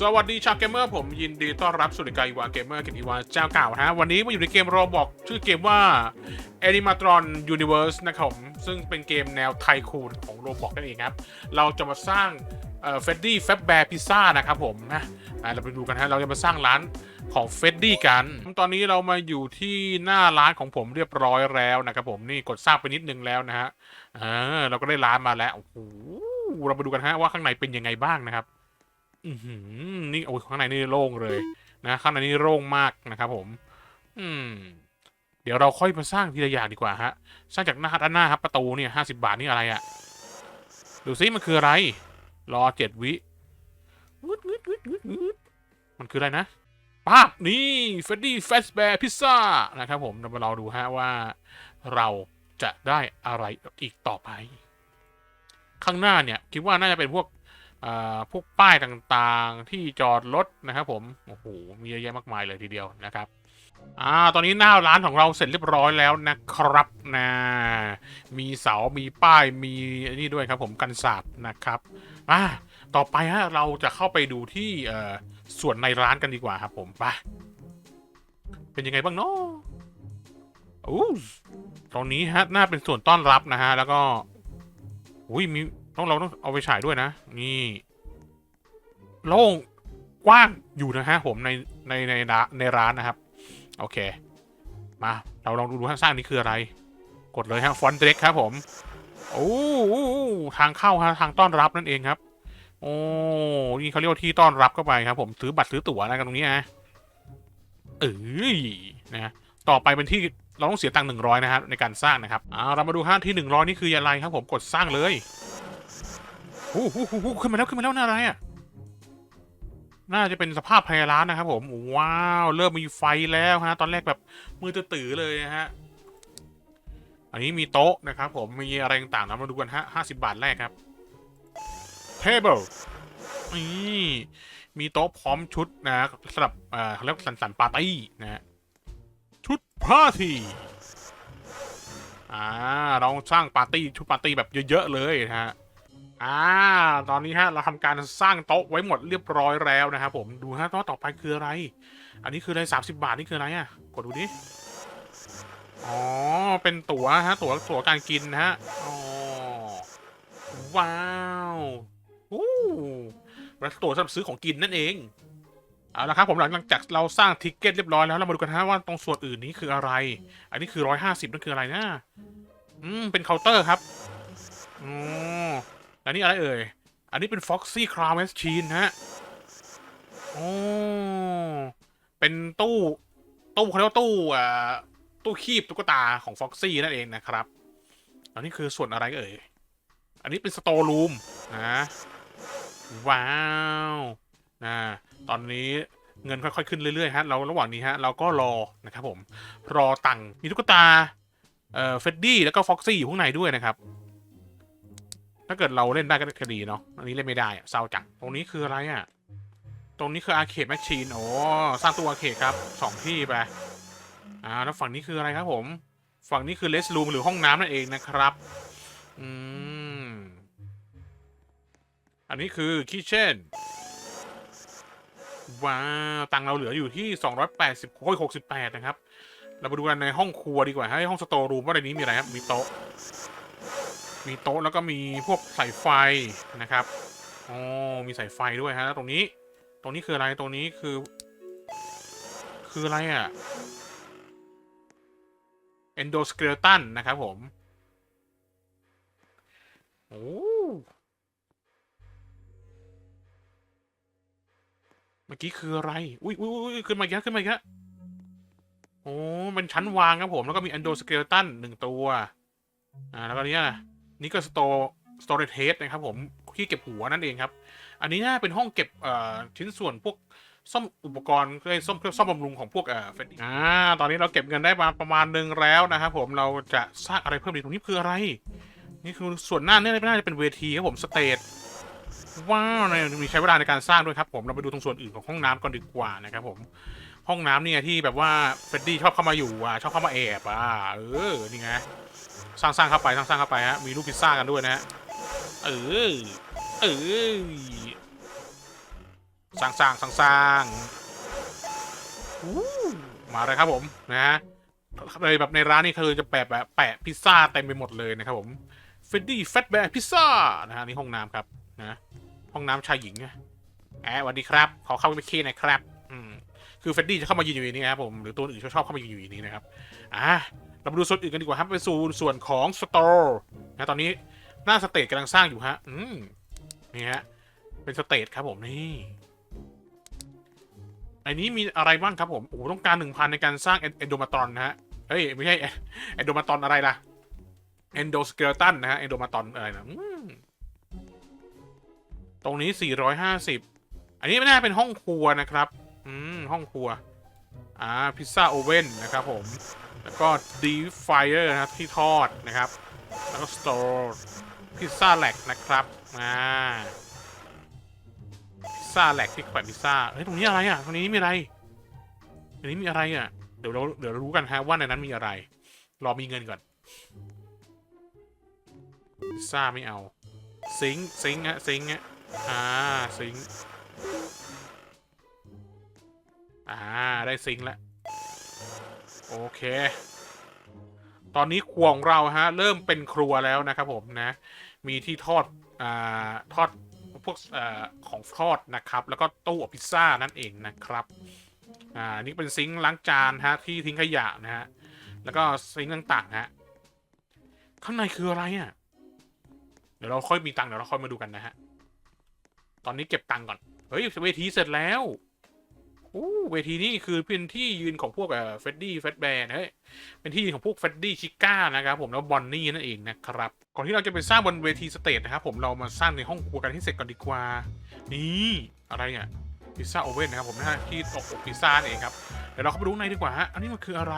สวัสดีชาวเกมเมอร์ผมยินดีต้อนรับสู่รายการอีวาเกมเมอร์เกมอีวาเจ้าเก่าฮะวันนี้มาอยู่ในเกมโรบอกชื่อเกมว่า Animatron Universe นะครับผมซึ่งเป็นเกมแนวไทคูนของโรบอกนั่นเองครับ เราจะมาสร้างเฟดดี้แฟบแบร์พิซซ่านะครับผมนะอะเราไปดูกันฮะเราจะมาสร้างร้าน ของเฟดดี้กัน ตอนนี้เรามาอยู่ที่หน้าร้านของผมเรียบร้อยแล้วนะครับผมนี่กดสร้างไปนิดนึงแล้วนะฮะอ่าเราก็ได้ร้านมาแล้วโอ้โหเรามาดูกันฮะว่าข้างในเป็นยังไงบ้างนะครับอืนี่โอ้ยข้างในนี่โล่งเลยนะข้างในนี่โล่งมากนะครับผม อืม เดี๋ยวเราค่อยมาสร้างทีละอย่างดีกว่าฮะ สร้างจากหน้าด้านหน้าครับประตูเนี่ยห้าสิบาทนี่อะไรอะดูซิมันคืออะไร รอเจ็ดวิมันคืออะไรนะ ป้าบนี่เฟดดี้แฟสแบร์พิซซ่านะครับผมเรามารองดูฮะว่าเราจะได้อะไรอีกต่อไป ข้างหน้าเนี่ย คิดว่าน่าจะเป็นพวกพวกป้ายต่างๆที่จอดรถนะครับผม โอ้โห มีเยอะแยะมากมายเลยทีเดียวนะครับ อ่า ตอนนี้หน้าร้านของเราเสร็จเรียบร้อยแล้วนะครับนะ มีเสา มีป้าย มีนี่ด้วยครับผมกันสาบนะครับ อ่า ต่อไปฮะเราจะเข้าไปดูที่เออส่วนในร้านกันดีกว่าครับผมไปเป็นยังไงบ้างเนาะอู้ตรงนี้ฮะน่าเป็นส่วนต้อนรับนะฮะ แล้วก็อุ้ยมีต้องเราต้องเอาไปฉายด้วยนะ นี่โล่งกว้างอยู่นะฮะผมในในในร้านในร้านนะครับ โอเค มาเราลองดูดูฮะสร้างนี้คืออะไร กดเลยฮะฟอนเด็กครับผม โอ้ทางเข้าฮะทางต้อนรับนั่นเองครับ โอ้นี่เขาเรียกว่าที่ต้อนรับเข้าไปครับ ผมซื้อบัตรซื้อตั๋วนะกันตรงนี้นะเอ้ยนะต่อไปเป็นที่เราต้องเสียตังค์หนึ่งร้อยนะครับในการสร้างนะครับอ่าเรามาดูฮะที่หนึ่งร้อยนี่คืออะไรครับ ผมกดสร้างเลยโอ้โหโอ้ขึ้นมาแล้วขึ้นมาแล้วน่าอะไรอะน่าจะเป็นสภาพภายร้านนะครับ ผมว้าวเริ่มมีไฟแล้วฮะ ตอนแรกแบบมือตื่อเลยนะฮะอันนี้มีโต๊ะนะครับ ผมมีอะไรต่างๆนะมาดูกันฮะห้าสิบาทแรกครับ table นี่มีโต๊ะพร้อมชุดนะสำหรับเอ่อเขาเรียกสันสันปาร์ตี้นะฮะชุดปาร์ตี้อ่าเราสร้างปาร์ตี้ชุดปาร์ตี้แบบเยอะๆเลยนะฮะอ่าตอนนี้ฮะเราทำการสร้างโต๊ะไว้หมดเรียบร้อยแล้วนะครับผมดูฮะโต๊ะต่อไปคืออะไร อันนี้คืออะไรสามสิบาทนี่คืออะไรอะกดดูดิอ๋อเป็นตั๋วฮะตั๋วตั๋วการกินนะฮะอ๋อว้า แล้วตั๋วสำหรับซื้อของกินนั่นเอง เอาละครับผมหลังจากเราสร้างทิกเก็ตเรียบร้อยแล้วเรามาดูกันฮะว่าตรงส่วนอื่นนี้คืออะไร อันนี้คือร้อยห้าสิบนั่นคืออะไรนะอืมเป็นเคาน์เตอร์ครับอ๋ออันนี้อะไรเอ่ย อันนี้เป็น Foxy Crown Machine ฮะโอ้เป็นตู้ตู้เขาเรียกว่าตู้อ่าตู้คีบตุ๊กตาของ Foxy นั่นเองนะครับ อันนี้คือส่วนอะไรเอ่ย อันนี้เป็นสโตร์รูมนะ ว้าวนะตอนนี้เงินค่อยๆขึ้นเรื่อยๆฮะเราระหว่างนี้ฮะเราก็รอนะครับผมรอตังค์มีตุ๊กตาเอ่อเฟดดี้แล้วก็ฟ็อกซี่อยู่ข้างในด้วยนะครับ ถ้าเกิดเราเล่นได้ก็จะดีเนาะอันนี้เล่นไม่ได้อะเศร้าจังตรงนี้คืออะไรอะตรงนี้คืออาร์เคดแมชชีนโอ้สร้างตัวอาร์เคดครับสองที่ไปอ่าแล้วฝั่งนี้คืออะไรครับผม ฝั่งนี้คือเลส o ูมหรือห้องน้ำนั่นเองนะครับ อืม อันนี้คือคิเช่นว้าวตังเราเหลืออยู่ที่ 280โอ้ย68 นะครับ เรามาดูกันในห้องครัวดีกว่า ให้ห้องสโตร์รูมว่าในนี้มีอะไรครับ มีโต๊ะ มีโต๊ะแล้วก็มีพวกสายไฟนะครับ อ๋อ มีสายไฟด้วยฮะแล้วตรงนี้ ตรงนี้คืออะไร ตรงนี้คือ คืออะไรอะ่ะ endoskeleton นะครับผม โอ้ เมื่อกี้คืออะไร อุ้ยอุ้ยอุ้ยขึ้นมาแล้วขึ้นมาแล้วโอ้เป็นชั้นวางครับผม แล้วก็มี endoskeleton หนึ่งตัว อ่า แล้วก็เนี้ยนี่ก็สโตสโตรเทสนะครับผมที่เก็บหัวนั่นเองครับ อันนี้น่าเป็นห้องเก็บเอ่อชิ้นส่วนพวกซ่อมอุปกรณ์เครื่องซ่อมเครื่องซ่อมบำรุงของพวกเอ่อเฟนอ่า ตอนนี้เราเก็บเงินได้มาประมาณหนึ่งแล้วนะครับผม เราจะสร้างอะไรเพิ่มดีตรงนี้คืออะไร นี่คือส่วนหน้าเนี่ยน่าจะเป็นเวทีครับผมสเตจ ว้าวมีใช้เวลาในการสร้างด้วยครับผมเราไปดูตรงส่วนอื่นของห้องน้ำก่อนดีกว่านะครับผม ห้องน้ำเนี่ยที่แบบว่าเฟรดดี้ชอบเข้ามาอยู่อะชอบเข้ามาแอบอะเออนี่ไงสร้างสร้างเข้าไปสร้างสร้างเข้าไปฮะมีรูปพิซซ่ากันด้วยนะฮะเออเออสร้างสร้างสร้างสร้างมาเลยครับผมนะฮะเลยแบบในร้านนี่คือจะแปะแบบแปะพิซซ่าเต็มไปหมดเลยนะครับผมเฟดดี้แฟตแบร์พิซซ่านะฮะนี่ห้องน้ำครับนะ ห้องน้ำชายหญิงแอบสวัสดีครับ ขอเข้าไปเคหน่อยครับ อืม คือเฟดดี้จะเข้ามายืนอยู่นนี้นะครับผม หรือตัวอื่นชอบเข้ามายืนอยู่นนี้นะครับ อะเรามาดูส่วนอื่นกันดีกว่าครับ ไปสู่ส่วนของสตอร์นะ ตอนนี้หน้าสเตจกำลังสร้างอยู่ฮะ อืม นี่ฮะ เป็นสเตจครับผมนี่อันนี้มีอะไรบ้างครับผม โอ้โหต้องการหนึ่งพันในการสร้างเอนโดมาตอนนะฮะเอ้ย ไม่ใช่เอนโดมาตอนอะไรล่ะ เอนโดสเกลตันนะฮะ เอนโดมาตอนอะไรนะอืม ตรงนี้ 450 อันนี้ไม่น่าเป็นห้องครัวนะครับ อืม ห้องครัว อ่า พิซซ่าโอเว่นนะครับผม แล้วก็ดีฟไฟเออร์นะครับที่ทอดนะครับ แล้วก็สโตร์พิซซ่าแหลกนะครับ อ่า พิซซ่าแหลกที่แขวนพิซซ่า เฮ้ย ตรงนี้อะไรอะ ตรงนี้มีอะไร ตรงนี้มีอะไรอะ เดี๋ยวเราเดี๋ยวเรารู้กันฮะว่าในนั้นมีอะไร รอมีเงินก่อน พิซซ่าไม่เอา ซิงซิงฮะซิงฮะ อ่าซิงอ่า ได้ซิงแล้ว โอเค ตอนนี้ครัวของเราฮะ เริ่มเป็นครัวแล้วนะครับผมนะ มีที่ทอด อ่า ทอดพวกอของทอดนะครับ แล้วก็ตู้อบพิซซ่านั่นเองนะครับ อ่า นี่เป็นซิงค์ล้างจานฮะ ที่ทิ้งขยะนะฮะ แล้วก็ซิงค์ต่างๆฮะ ข้างในคืออะไรอะ เดี๋ยวเราค่อยมีตังค์เดี๋ยวเราค่อยมาดูกันนะฮะ ตอนนี้เก็บตังค์ก่อน เฮ้ยเวทีเสร็จแล้วโอ้เวทีนี่คือเป็นที่ยืนของพวกเอ่อเฟดดี้เฟดแบร์เฮ้ยเป็นที่ยืนของพวกเฟดดี้ชิก้านะครับผมแล้วบอนนี่นั่นเองนะครับก่อนที่เราจะไปสร้างบนเวทีสเตจนะครับผมเรามาสร้างในห้องครัวกันให้เสร็จก่อนดีกว่า นี่อะไรเนี่ยพิซซ่าโอเว่นนะครับผมนะฮะที่ตกอบพิซซ่านเองครับเดี๋ยวเราเข้าไปดูในดีกว่าฮะอันนี้มันคืออะไร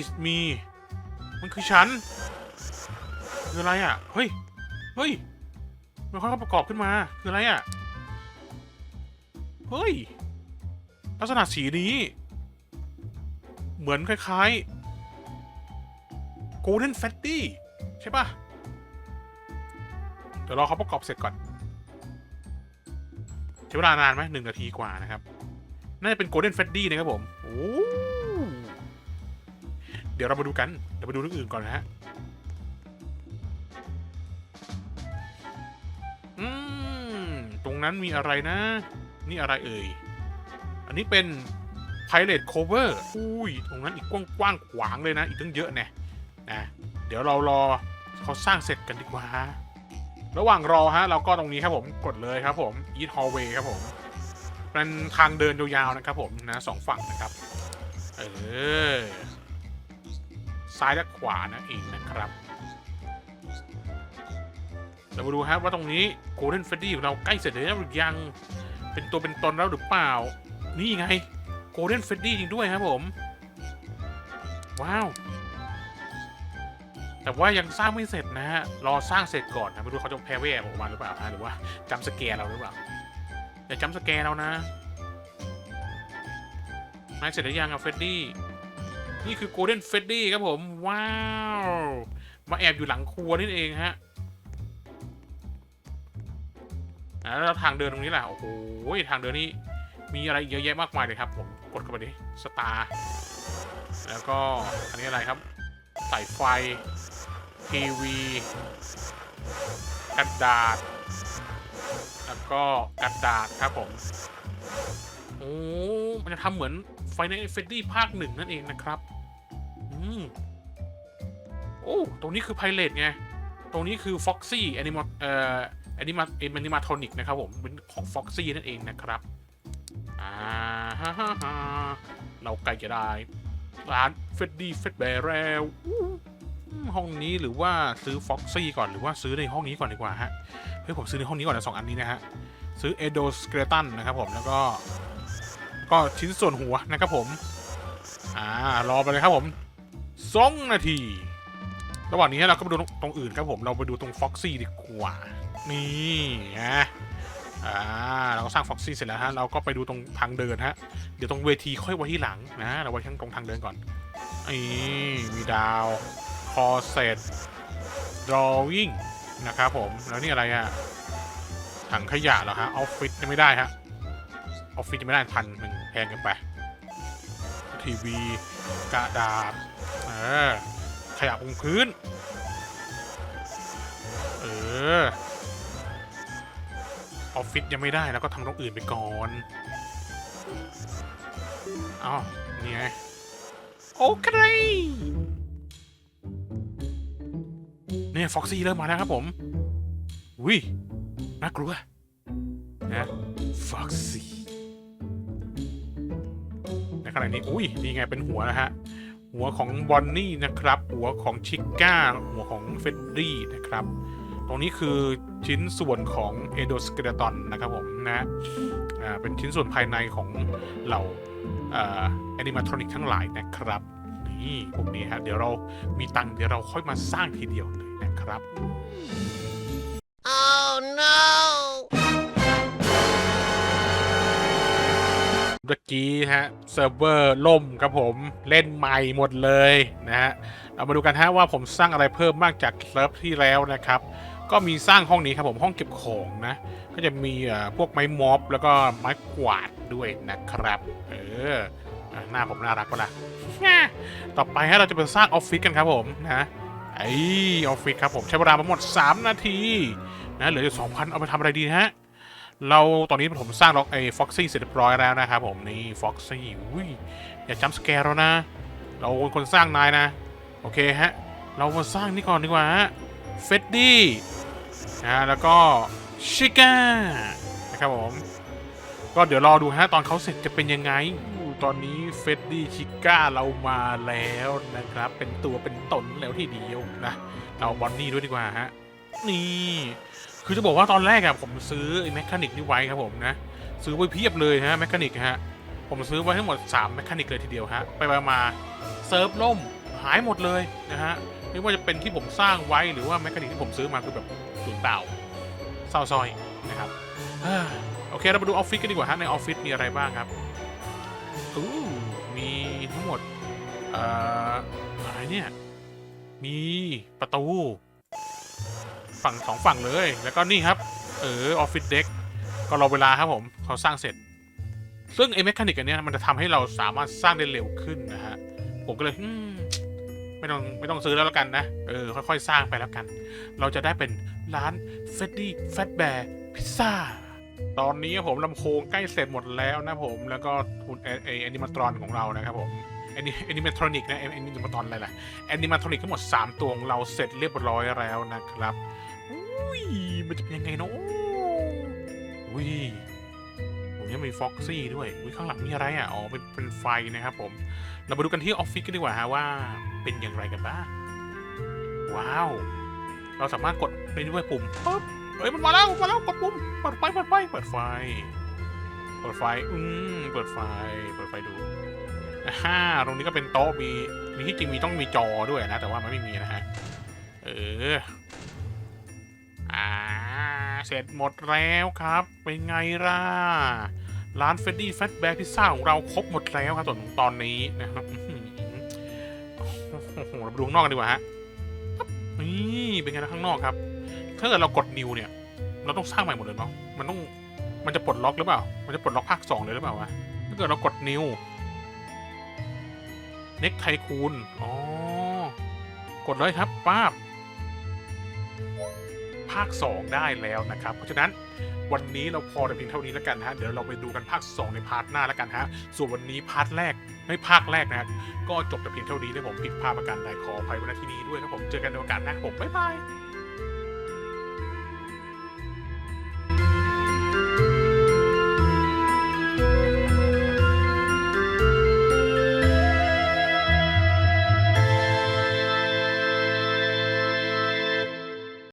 is me มันคือฉันคืออะไรอะเฮ้ยเฮ้ย มันค่อยๆประกอบขึ้นมา คืออะไรอะ เฮ้ย ลักษณะสีนี้ เหมือนคล้ายๆ Golden Fatty ใช่ปะเดี๋ยวรอเขาประกอบเสร็จก่อน ใช้เวลานานไหมหนึ่งนาทีกว่านะครับ น่าจะเป็น Golden Fatty นะครับผม โอ้ เดี๋ยวเรามาดูกัน เดี๋ยวไปดูเรื่องอื่นก่อนนะฮะ นั้นมีอะไรนะ นี่อะไรเอ่ย อันนี้เป็น Pilot Cover อุ้ยตรงนั้นอีกกว้างๆขวางเลยนะ อีกตั้งเยอะแน่นะเดี๋ยวเรารอเขาสร้างเสร็จกันดีกว่า ระหว่างรอฮะ เราก็ตรงนี้ครับผมกดเลยครับผม Eat Hallway ครับผมเป็นทางเดินยาวๆนะครับผมนะสองฝั่งนะครับ เออซ้ายและขวานะเองนะครับ เดี๋ยวมาดูฮะว่าตรงนี้ Golden Freddy ของเราใกล้เสร็จแล้วหรือยัง เป็นตัวเป็นตนแล้วหรือเปล่า นี่ไง Golden Freddy จริงด้วยครับผม ว้าว แต่ว่ายังสร้างไม่เสร็จนะฮะ รอสร้างเสร็จก่อนนะไม่รู้เขาจะแพ้แว่ออกมาหรือเปล่านะหรือว่าจำสแกร์เราหรือเปล่าอย่าจำสแกร์เรานะนายเสร็จหรือยังอะเฟรดดี้ นี่คือ Golden Freddy ครับผม ว้าว มาแอบอยู่หลังครัวนี่เองฮะ แล้วทางเดินตรงนี้แหละโอ้โหทางเดินนี่มีอะไรเยอะแยะมากมายเลยครับผมกดเข้าไปดิสตาร์แล้วก็อันนี้อะไรครับสายไฟทีวีกระดาษ แล้วก็กระดาษครับผมโอ้มันจะทำเหมือนไฟในเฟดดี้ภาคหนึ่งนั่นเองนะครับอืมโอ้ตรงนี้คือไพเรตไง ตรงนี้คือ Foxy Animal เอ่อแอ นิมาแอนิมาทอนิกนะครับผมเป็นของ Foxy นั่นเองนะครับอ่าฮ่าฮ่าเราใกล้จะได้ ร้านเฟดดี้เฟดแบร์แล้วห้องนี้หรือว่าซื้อ Foxy ก่อนหรือว่าซื้อในห้องนี้ก่อนดีกว่าฮะเฮ้ยผมซื้อในห้องนี้ก่อนนะสองอันนี้นะฮะซื้อ e d o s k e l e t o n นะครับผมแล้วก็ก็ชิ้นส่วนหัวนะครับผม อ่ารอไปเลยครับผมสองนาที ระหว่างนี้เราก็ไปดูตรงอื่นครับผม เราไปดูตรง Foxy ดีกว่า นี่นะอ่าเราก็สร้างฟ็อกซี่เสร็จแล้วฮะเราก็ไปดูตรงทางเดินฮะเดี๋ยวตรงเวทีค่อยไว้ที่หลังนะเราไว้ทั้งตรงทางเดินก่อนนี่มีดาวคอเซตดรอวิ่งนะครับผมแล้วนี่อะไรอะถังขยะเหรอฮะออฟฟิศยังไม่ได้ฮะออฟฟิศยังไม่ได้พันหนึ่งแพงเกันไปทีวีกระดาษเออขยะบนพื้น เออ ออฟฟิศยังไม่ได้แล้วก็ทำตรงอื่นไปก่อนอ้านี่ไง โอเคเนี่ยฟ็อกซี่เริ่มมาแล้วครับผมวิน่ากลัวนะฟ็อกซี่ในขณะนี้ อุ้ยนี่ไงเป็นหัวนะฮะ หัวของบอนนี่นะครับ หัวของชิก้า หัวของเฟดดี้นะครับ ตรงนี้คือชิ้นส่วนของเอโดสเกเลตอนนะครับผมนะอ่าเป็นชิ้นส่วนภายในของเหล่าแอนิมาทรอนิกทั้งหลายนะครับนี่พวกนี้ฮะเดี๋ยวเรามีตังค์เดี๋ยวเราค่อยมาสร้างทีเดียวเลยนะครับ Oh no! เมื่อกี้ฮะเซิร์ฟเวอร์ล่มครับผมเล่นใหม่หมดเลยนะฮะเรามาดูกันฮะว่าผมสร้างอะไรเพิ่มมากจากเซิร์ฟที่แล้วนะครับ ก็มีสร้างห้องนี้ครับผมห้องเก็บของนะ ก็จะมีเอ่อพวกไม้ม็อบแล้วก็ไม้กวาดด้วยนะครับ เออหน้าผมน่ารักปะล่ะต่อไปฮะเราจะไปสร้างออฟฟิศกันครับผมนะไอออฟฟิศครับผมใช้เวลามาหมด 3 นาทีนะเหลืออยู่2,000เอาไปทำอะไรดีฮะเราตอนนี้ผมสร้างล็อกไอ้ฟ็อกซี่เสร็จเรียบร้อยแล้วนะครับผมนี่ฟ็อกซี่อุ้ยอย่าจำสแกร์เรานะ เราคนสร้างนายนะ โอเคฮะ เรามาสร้างนี่ก่อนดีกว่าฮะเฟดดี้ นะแล้วก็ชิก้านะครับผม ก็เดี๋ยวรอดูฮะตอนเขาเสร็จจะเป็นยังไง ตอนนี้เฟดดี้ชิก้าเรามาแล้วนะครับ เป็นตัวเป็นตนแล้วที่เดียวนะ เราบอนนี่ด้วยดีกว่าฮะ นี่ คือจะบอกว่าตอนแรกอะผมซื้อแมคคานิกนี่ไว้ครับผมนะ ซื้อไว้เพียบเลยฮะแมคคานิกฮะ ผมซื้อไว้ทั้งหมด3แมคคานิกเลยทีเดียวฮะ ไปมาเซิร์ฟล่มหายหมดเลยนะฮะไม่ว่าจะเป็นที่ผมสร้างไว้หรือว่าแมคคานิกที่ผมซื้อมาคือแบบูญเปล่าเศร้าซอยนะครับโอเคเรามาดูออฟฟิศกันดีกว่าฮะในออฟฟิศมีอะไรบ้างครับอู้มีทั้งหมดเอ่ออะไรเนี่ย มีประตู ฝั่งสองฝั่งเลย แล้วก็นี่ครับ เออออฟฟิศเด็กก็รอเวลาครับผมเขาสร้างเสร็จ ซึ่งไอ้แมคานิกอันเนี้ยมันจะทำให้เราสามารถสร้างได้เร็วขึ้นนะฮะ ผมก็เลยไม่ต้องไม่ต้องซื้อแล้วแล้วกันนะ เออค่อยๆสร้างไปแล้วกัน เราจะได้เป็น ร้านเฟดดี้แฟตแบร์พิซซ่า ตอนนี้ผมลำโพงใกล้เสร็จหมดแล้วนะผม แล้วก็คุณไอไอแอนิมาตรอนของเรานะครับผมแอนิแอนิเมทรอนิกนะแอนิมาตรอนอะไรล่ะแอนิมาทรอนิกทั้งหมด 3 ตัวของเราเสร็จเรียบร้อยแล้วนะครับอุ้ยมันจะเป็นยังไงเนาะอุ้ยตรงนี้มีฟ็อกซี่ด้วยอุ้ยข้างหลังมีอะไรอะอ๋อเป็นเป็นไฟนะครับผม เรามาดูกันที่ออฟฟิศกันดีกว่าฮะว่าเป็นอย่างไรกันบ้างว้าว เราสามารถกดไปด้วยปุ่มปึ๊บเฮ้ยมันมาแล้วมาแล้วกดปุ่มเปิดไฟเปิดไฟเปิดไฟเปิดไฟอืมเปิดไฟเปิดไฟดูฮ่าตรงนี้ก็เป็นโต๊ะมีมีที่จริงมีต้องมีจอด้วยนะ แต่ว่ามันไม่มีนะฮะเอออ่าเสร็จหมดแล้วครับ เป็นไงล่ะร้านเฟดดี้แฟตแบ็กพิซซ่าของเราครบหมดแล้วครับตอนตอนนี้นะครับโอ้โหเราไปดูข้างนอกกันดีกว่าฮะ นี่เป็นไงนะข้างนอกครับ ถ้าเกิดเรากดนิวเนี่ย เราต้องสร้างใหม่หมดเลยเนาะ มันต้อง มันจะปลดล็อกหรือเปล่า มันจะปลดล็อกภาคสองเลยหรือเปล่าวะ ถ้าเกิดเรากดนิวเน็กไทคูนอ๋อ กดเลยครับป้าบภาค 2 ได้แล้วนะครับ เพราะฉะนั้น วันนี้เราพอแต่เพียงเท่านี้แล้วกันฮะ เดี๋ยวเราไปดูกันภาค 2 ในพาร์ทหน้าแล้วกันฮะ ส่วนวันนี้พาร์ทแรกไม่ภาคแรกนะฮะก็จบแต่เพียงเท่านี้นะผมผิดพลาดประการใดขออภัยไว้ณที่นี้ด้วยครับผมเจอกันในโอกาสหน้าครับผมบ๊ายบาย